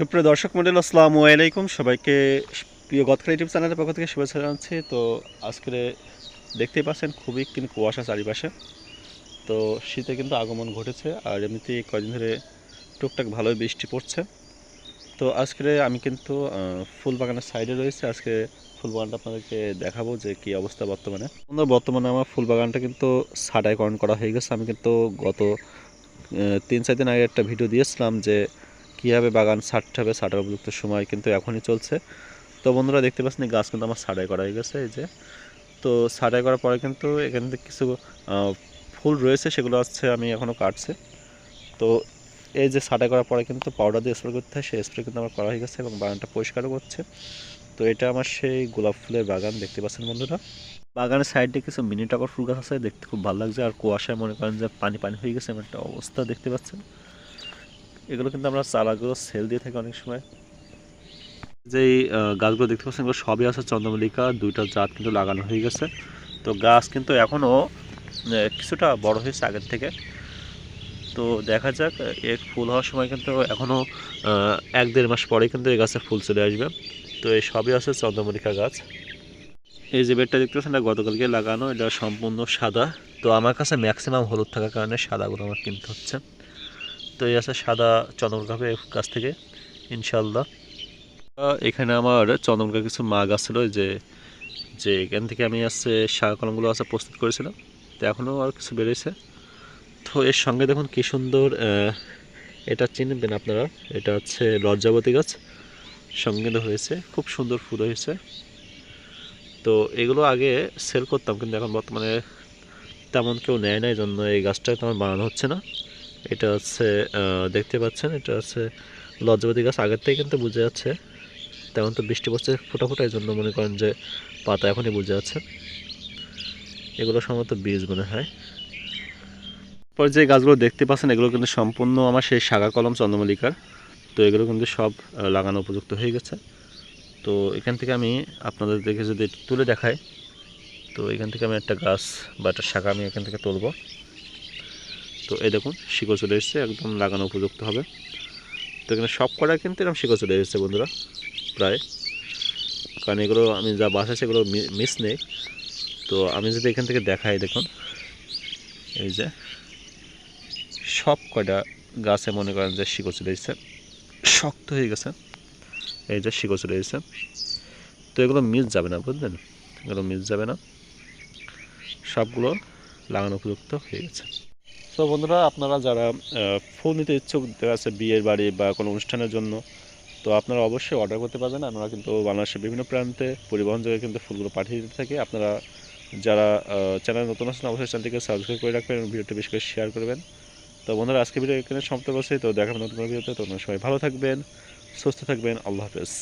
সুপ্রিয় দর্শক মন্ডল, আসসালামু আলাইকুম। সবাইকে প্রিয় গতকাল ইউটিউব চ্যানেলের পক্ষ থেকে শুভেচ্ছা জানাচ্ছি। তো আজকে দেখতেই পাচ্ছেন, খুবই কিন্তু কুয়াশা চারিপাশে। তো শীতে কিন্তু আগমন ঘটেছে আর এমনিতেই কয়দিন ধরে টুকটাক ভালোই বৃষ্টি পড়ছে। তো আজকে আমি কিন্তু ফুল বাগানের সাইডে রয়েছে। আজকে ফুল বাগানটা আপনাদেরকে দেখাবো যে কী অবস্থা বর্তমানে। বর্তমানে আমার ফুল বাগানটা কিন্তু ছাটাইকরণ করা হয়ে গেছে। আমি কিন্তু গত তিন চার দিন আগে একটা ভিডিও দিয়েছিলাম যে কীভাবে বাগান ছাড়তে হবে ছাটার উপযুক্ত সময় কিন্তু এখনই চলছে। তো বন্ধুরা দেখতে পাচ্ছেন গাছ কিন্তু আমার ছাটাই করা হয়ে গেছে, এই যে। তো ছাটাই করার পরে কিন্তু এখান থেকে কিছু ফুল রয়েছে, সেগুলো হচ্ছে আমি এখনও কাটছে। তো এই যে ছাটাই করার পরে কিন্তু পাউডার দিয়ে স্প্রে করতে হয়, সেই স্প্রে কিন্তু আমার করা হয়ে গেছে এবং বাগানটা পরিষ্কারও করছে। তো এটা আমার সেই গোলাপ ফুলের বাগান, দেখতে পাচ্ছেন বন্ধুরা। বাগানের সাইডে কিছু মিনি টগর ফুল গাছ আছে, দেখতে খুব ভালো লাগছে। আর কুয়াশায় মনে করেন যে পানি পানি হয়ে গেছে, এমন একটা অবস্থা দেখতে পাচ্ছেন। এগুলো কিন্তু আমরা চারাগুলো সেল দিয়ে থাকি অনেক সময়। যে গাছগুলো দেখতে পাচ্ছেন, এগুলো সবই আছে চন্দ্রমল্লিকা, দুইটা জাত কিন্তু লাগানো হয়ে গেছে। তো গাছ কিন্তু এখনও কিছুটা বড় হয়েছে আগের থেকে। তো দেখা যাক, এর ফুল হওয়ার সময় কিন্তু এখনও এক দেড় মাস পরে কিন্তু এই গাছে ফুল চলে আসবে। তো এই সবই আছে চন্দ্রমল্লিকা গাছ। এই যে বেডটা দেখতে পাচ্ছেন, এটা গতকালকে লাগানো, এটা সম্পূর্ণ সাদা। তো আমার কাছে ম্যাক্সিমাম হলুদ থাকার কারণে সাদাগুলো আমার কিনতে হচ্ছে। তো এই আছে সাদা চন্দ্রমল্লিকা হবে গাছ থেকে ইনশাল্লাহ এখানে আমার চন্দ্রমল্লিকা কিছু মা গাছ ছিল যে যে এখান থেকে আমি আসছে শাক কলমগুলো আছে প্রস্তুত করেছিলাম, তো এখনও আর কিছু বেরোয়েছে। তো এর সঙ্গে দেখুন কী সুন্দর এটা চিনবেন আপনারা, এটা হচ্ছে লজ্জাবতী গাছ, সঙ্গে হয়েছে, খুব সুন্দর ফুল হয়েছে। তো এগুলো আগে সেল করতাম, কিন্তু এখন বর্তমানে তেমন কেউ নেয় না এই জন্য এই গাছটা তেমন বানানো হচ্ছে না। এটা হচ্ছে দেখতে পাচ্ছেন, এটা হচ্ছে লজ্জাবতী গাছ। আগের থেকে কিন্তু বুঝে যাচ্ছে, তেমন তো বৃষ্টি পড়ছে ফোটা এই জন্য মনে করেন যে পাতা এখনই বুঝে যাচ্ছে। এগুলো সম্ভবত বীজ মনে হয়। পর যে গাছগুলো দেখতে পাচ্ছেন, এগুলো কিন্তু সম্পূর্ণ আমার সেই শাখা কলম চন্দ্রমল্লিকার। তো এগুলো কিন্তু সব লাগানো উপযুক্ত হয়ে গেছে। তো এখান থেকে আমি আপনাদের দেখে যদি তুলে দেখাই, তো এখান থেকে আমি একটা গাছ বা একটা শাখা আমি এখান থেকে তুলব। তো এই দেখুন, শিকড় চলে এসেছে, একদম লাগানো উপযুক্ত হবে। তো এখানে সব কটা কিন্তু এরকম শিকড় চলে এসেছে বন্ধুরা, প্রায়। কারণ এগুলো আমি যা বাসা সেগুলো মিস নেই। তো আমি যদি এখান থেকে দেখাই, দেখুন, এই যে সব কয়টা গাছে মনে করেন যে শিকড় চলে এসেছে, শক্ত হয়ে গেছে, এই যে শিকড় চলে এসেছে। তো এগুলো মিস যাবে না, বুঝলেন? এগুলো মিস যাবে না। সবগুলো লাগানো উপযুক্ত হয়ে গেছে। তো বন্ধুরা, আপনারা যারা ফুল নিতে ইচ্ছুক যাচ্ছে বিয়ের বাড়ি বা কোনো অনুষ্ঠানের জন্য, তো আপনারা অবশ্যই অর্ডার করতে পারবেন। আমরা কিন্তু বাংলাদেশের বিভিন্ন প্রান্তে, পরিবহন যোগে কিন্তু ফুলগুলো পাঠিয়ে দিতে থাকি। আপনারা যারা চ্যানেল নতুন আছেন, অবশ্যই চ্যানেলটিকে সাবস্ক্রাইব করে রাখবেন ভিডিওটি বেশি করে শেয়ার করবেন। তো বন্ধুরা আজকে ভিডিও এখানে সমাপ্ত করছি। তো দেখা হবে নতুন ভিডিওতে তো। সবাই ভালো থাকবেন, সুস্থ থাকবেন। আল্লাহ হাফেজ।